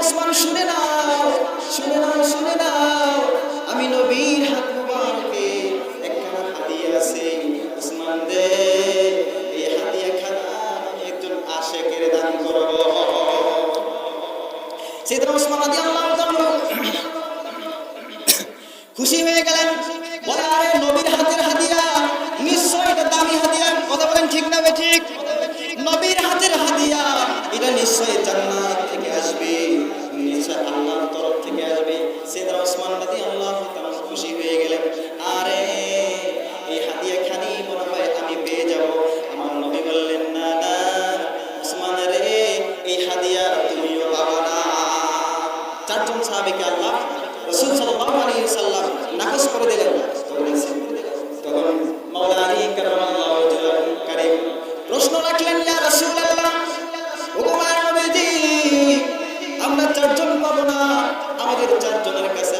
ওসমান শুনে নাও শুনে নাও শুনে নাও। আমি নবীর হাত মুবারকে একখানা হাদিয়া আছে ওসমান দে, এই হাদিয়া খানা আমি একজন আশেকের দান করব। সেদিন ওসমান আদি আল্লাহ খুশি হয়ে গেলেন, বলে, আরে নবীর হাত চারজন সাহাবিকে আল্লাহ, রসুল সাল্লাহ আলী সাল্লাম নাকচ করে দিলেন। প্রশ্ন রাখলেন ভগবান আমরা চারজন পাবো না, আমাদের চারজনের কাছে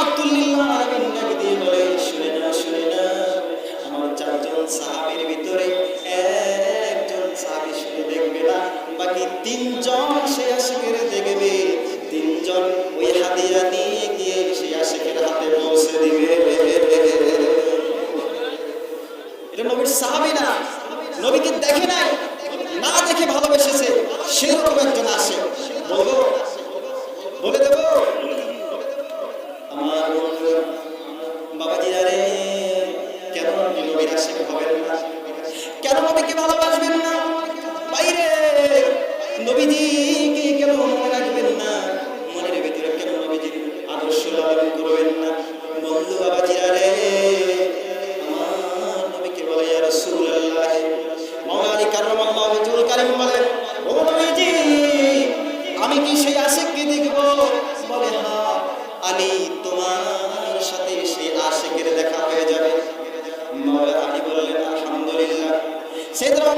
নবীর সাহাবি না, নবীকে দেখে নাই, না দেখে ভালোবেসেছে, সেরকম একজন আসে। বলে দেব কেন নবীর আসে ভাবেন কেন নবীকে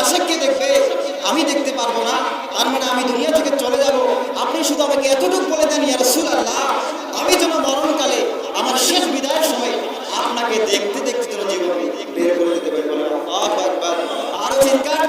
আশেককে দেখবে, আমি দেখতে পারব না। তার মানে আমি দুনিয়া থেকে চলে যাব। আপনি শুধু আমাকে এতটুকু বলে দেন ইয়ার সুল আল্লাহ আমি যেন মরণকালে আমার শেষ বিদায়ের সময় আপনাকে দেখতে দেখতে যেন জীবন বের করে দেবে আরও চিৎকার